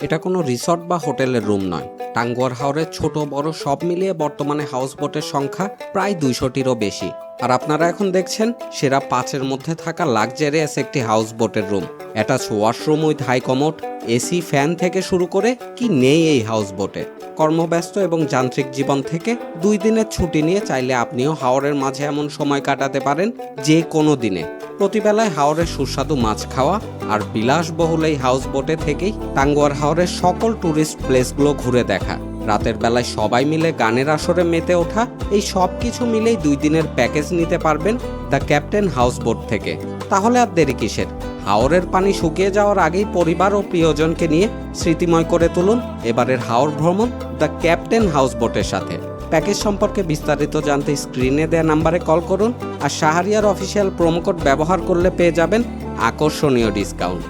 এটা কোনো রিসর্ট বা হোটেলের রুম নয়। টাঙ্গুয়ার হাওরের ছোট বড় সব মিলিয়ে বর্তমানে হাউস বোটের সংখ্যা প্রায় দুইশোটিরও বেশি। আর আপনারা এখন দেখছেন সেরা পাঁচের মধ্যে থাকা লাক্সারিয়াস একটি হাউস বোটের room. Attach washroom with high commode, AC, fan থেকে শুরু করে কি নেই এই হাউস বোটে কর্মব্যস্ত এবং যান্ত্রিক জীবন থেকে দুই দিনের ছুটি নিয়ে চাইলে আপনিও হাওরের মাঝে এমন সময় কাটাতে পারেন যে কোনো দিনে। প্রতিবেলায় হাওরের সুস্বাদু মাছ খাওয়া আর বিলাসবহুল এই হাউস বোটে থেকেই টাঙ্গুয়ার হাওরের সকল ট্যুরিস্ট প্লেসগুলো ঘুরে দেখা। রাতের বেলায় সবাই মিলে গানের আসরে মেতে ওঠা, এই সব কিছু মিলেই দুই দিনের প্যাকেজ নিতে পারবেন দ্য ক্যাপ্টেন হাউস বোট থেকে। তাহলে আর দেরি কিসের? হাওরের পানি শুকিয়ে যাওয়ার আগেই পরিবার ও প্রিয়জনকে নিয়ে স্মৃতিময় করে তুলুন এবারের হাওর ভ্রমণ দ্য ক্যাপ্টেন হাউস বোটের সাথে। প্যাকেজ সম্পর্কে বিস্তারিত জানতে স্ক্রিনে দেওয়া নাম্বারে কল করুন আর শাহরিয়ার অফিসিয়াল প্রোমোকোড ব্যবহার করলে পেয়ে যাবেন আকর্ষণীয় ডিসকাউন্ট